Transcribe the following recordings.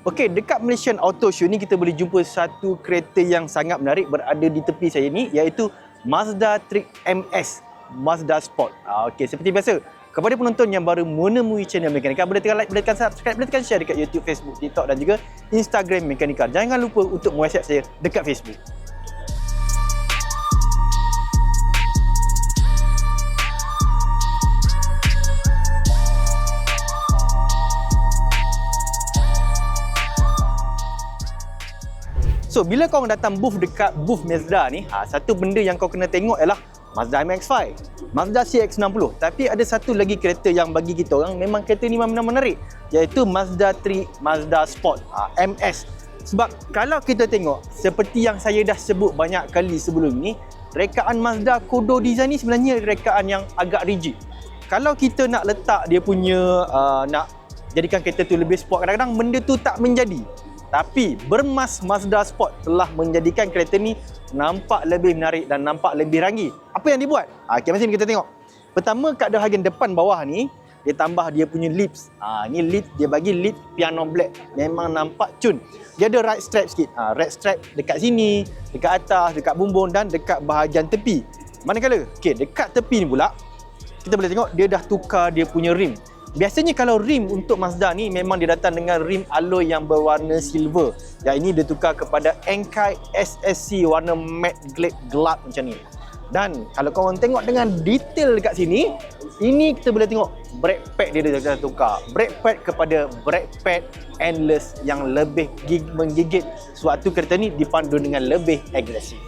Okey, dekat Malaysian Auto Show ni kita boleh jumpa satu kereta yang sangat menarik berada di tepi saya ni iaitu Mazda Trix MS Mazda Sport. Ah, Okey, seperti biasa, kepada penonton yang baru menemui channel Mekanikal, boleh tekan like, boleh tekan subscribe, boleh tekan share dekat YouTube, Facebook, TikTok dan juga Instagram Mekanikal. Jangan lupa untuk WhatsApp saya dekat Facebook. So, bila kau datang booth dekat booth Mazda ni, ha, satu benda yang kau kena tengok ialah Mazda MX-5, Mazda CX-60. Tapi ada satu lagi kereta yang bagi kita orang memang kereta ni memang menarik, iaitu Mazda 3 Mazda Sport, ha, MS. Sebab kalau kita tengok, seperti yang saya dah sebut banyak kali sebelum ni, rekaan Mazda Kodo design ni sebenarnya rekaan yang agak rigid. Kalau kita nak letak dia punya, uh, nak jadikan kereta tu lebih sport, kadang-kadang benda tu tak menjadi. Tapi bermas Mazda Sport telah menjadikan kereta ni nampak lebih menarik dan nampak lebih ranggi. Apa yang dibuat? Ha, okay, mari kita tengok. Pertama kat bahagian depan bawah ni, dia tambah dia punya lips. Ha, ni lip, dia bagi lip piano black. Memang nampak cun. Dia ada red strap sikit. Ha, red strap dekat sini, dekat atas, dekat bumbung dan dekat bahagian tepi. Manakala, okay, dekat tepi ni pula, kita boleh tengok dia dah tukar dia punya rim. Biasanya kalau rim untuk Mazda ni memang dia datang dengan rim alloy yang berwarna silver. Yang ini dia tukar kepada Enkai SSC warna matte glade gelap macam ni. Dan kalau korang tengok dengan detail dekat sini, ini kita boleh tengok brake pad dia dah tukar. Brake pad kepada brake pad endless yang lebih gig, menggigit suatu kereta ni dipandu dengan lebih agresif.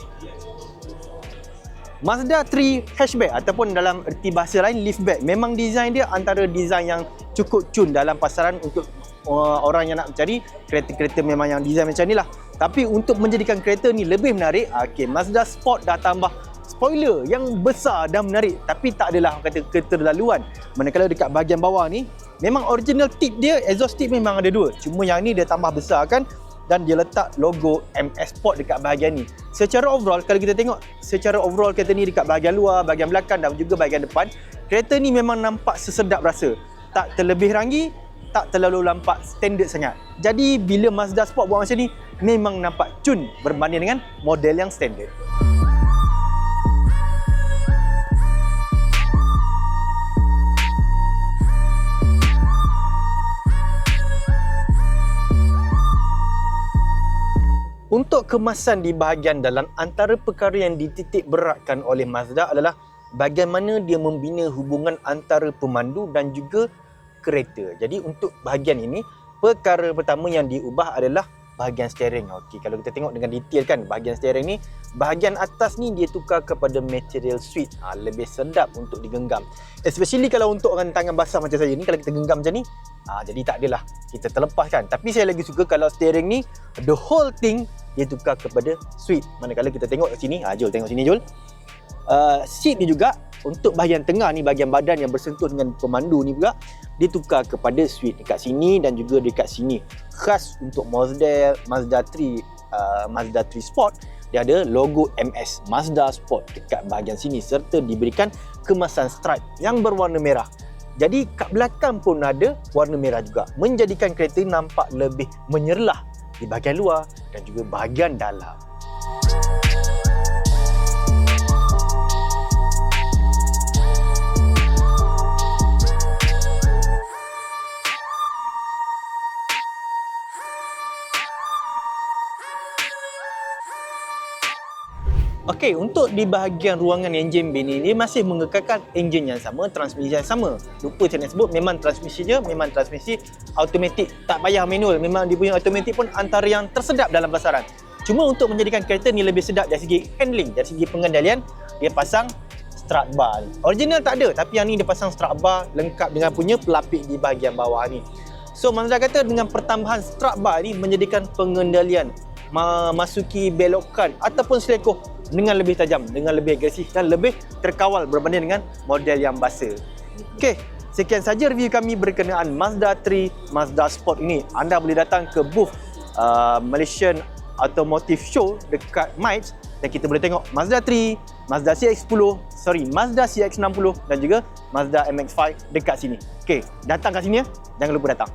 Mazda 3 hatchback ataupun dalam erti bahasa lain liftback memang design dia antara design yang cukup cun dalam pasaran untuk uh, orang yang nak mencari. Kereta-kereta memang yang design macam ni lah. Tapi untuk menjadikan kereta ni lebih menarik okay, Mazda Sport dah tambah. Spoiler yang besar dan menarik tapi tak adalah kata keterlaluan. Manakala dekat bahagian bawah ni memang original tip dia exhaust tip memang ada dua. Cuma yang ni dia tambah besar kan dan dia letak logo MS Sport dekat bahagian ni. Secara overall kalau kita tengok secara overall kereta ni dekat bahagian luar, bahagian belakang dan juga bahagian depan, kereta ni memang nampak sesedap rasa. Tak terlebih ranggi, tak terlalu nampak standard sangat. Jadi bila Mazda Sport buat macam ni memang nampak cun berbanding dengan model yang standard. Untuk kemasan di bahagian dalam, antara perkara yang dititik beratkan oleh Mazda adalah bagaimana dia membina hubungan antara pemandu dan juga kereta. Jadi untuk bahagian ini, perkara pertama yang diubah adalah bahagian steering. Okey, kalau kita tengok dengan detail kan, bahagian steering ni, bahagian atas ni dia tukar kepada material sweet. Ha, lebih sedap untuk digenggam. Especially kalau untuk orang tangan basah macam saya ni, kalau kita genggam macam ni, ha, jadi tak adalah kita terlepaskan. Tapi saya lagi suka kalau steering ni, the whole thing dia tukar kepada sweet. Manakala kita tengok kat sini, ha, Jul tengok sini Jul. Uh, seat ni juga untuk bahagian tengah ni bahagian badan yang bersentuh dengan pemandu ni juga ditukar kepada sweet dekat sini dan juga dekat sini khas untuk Mazda Mazda 3 uh, Mazda 3 Sport dia ada logo MS Mazda Sport dekat bahagian sini serta diberikan kemasan stripe yang berwarna merah jadi kat belakang pun ada warna merah juga menjadikan kereta nampak lebih menyerlah di bahagian luar dan juga bahagian dalam. Okey, untuk di bahagian ruangan enjin bay ni, dia masih mengekalkan enjin yang sama, transmisi yang sama. Lupa saya nak sebut, memang transmisi je, memang transmisi automatik. Tak payah manual, memang dia punya automatik pun antara yang tersedap dalam pasaran. Cuma untuk menjadikan kereta ni lebih sedap dari segi handling, dari segi pengendalian, dia pasang strut bar. Original tak ada, tapi yang ni dia pasang strut bar lengkap dengan punya pelapik di bahagian bawah ni. So Mazda kata dengan pertambahan strut bar ni menjadikan pengendalian memasuki belokan ataupun selekoh dengan lebih tajam, dengan lebih agresif dan lebih terkawal berbanding dengan model yang basa. Okey, sekian saja review kami berkenaan Mazda 3 Mazda Sport ini. Anda boleh datang ke booth uh, Malaysian Automotive Show dekat MIPS dan kita boleh tengok Mazda 3, Mazda CX-10, sorry, Mazda CX-60 dan juga Mazda MX-5 dekat sini. Okey, datang kat sini ya. Jangan lupa datang.